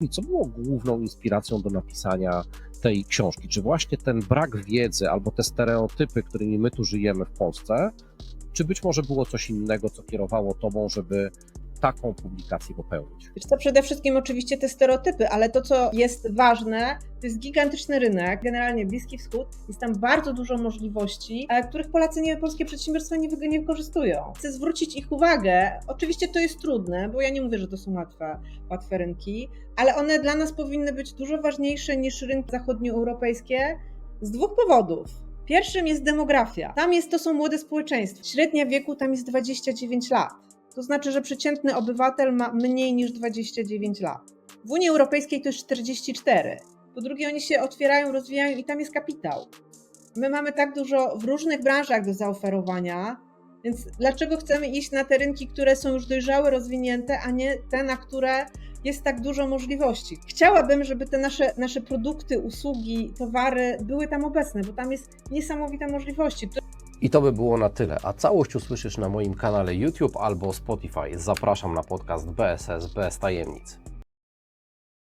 I co było główną inspiracją do napisania tej książki? Czy właśnie ten brak wiedzy albo te stereotypy, którymi my tu żyjemy w Polsce, czy być może było coś innego, co kierowało Tobą, żeby taką publikację popełnić? Wiesz co, przede wszystkim oczywiście te stereotypy, ale to, co jest ważne, to jest gigantyczny rynek, generalnie Bliski Wschód, jest tam bardzo dużo możliwości, e, których Polacy, nie, polskie przedsiębiorstwa nie, nie wykorzystują. Chcę zwrócić ich uwagę, oczywiście to jest trudne, bo ja nie mówię, że to są łatwe, łatwe rynki, ale one dla nas powinny być dużo ważniejsze niż rynki zachodnioeuropejskie z dwóch powodów. Pierwszym jest demografia. Tam jest, to są młode społeczeństwa. Średnia wieku tam jest 29 lat. To znaczy, że przeciętny obywatel ma mniej niż 29 lat. W Unii Europejskiej to jest 44. Po drugie, oni się otwierają, rozwijają i tam jest kapitał. My mamy tak dużo w różnych branżach do zaoferowania, więc dlaczego chcemy iść na te rynki, które są już dojrzałe, rozwinięte, a nie te, na które jest tak dużo możliwości? Chciałabym, żeby te nasze, nasze produkty, usługi, towary były tam obecne, bo tam jest niesamowite możliwości. I to by było na tyle, a całość usłyszysz na moim kanale YouTube albo Spotify. Zapraszam na podcast BSS bez tajemnic.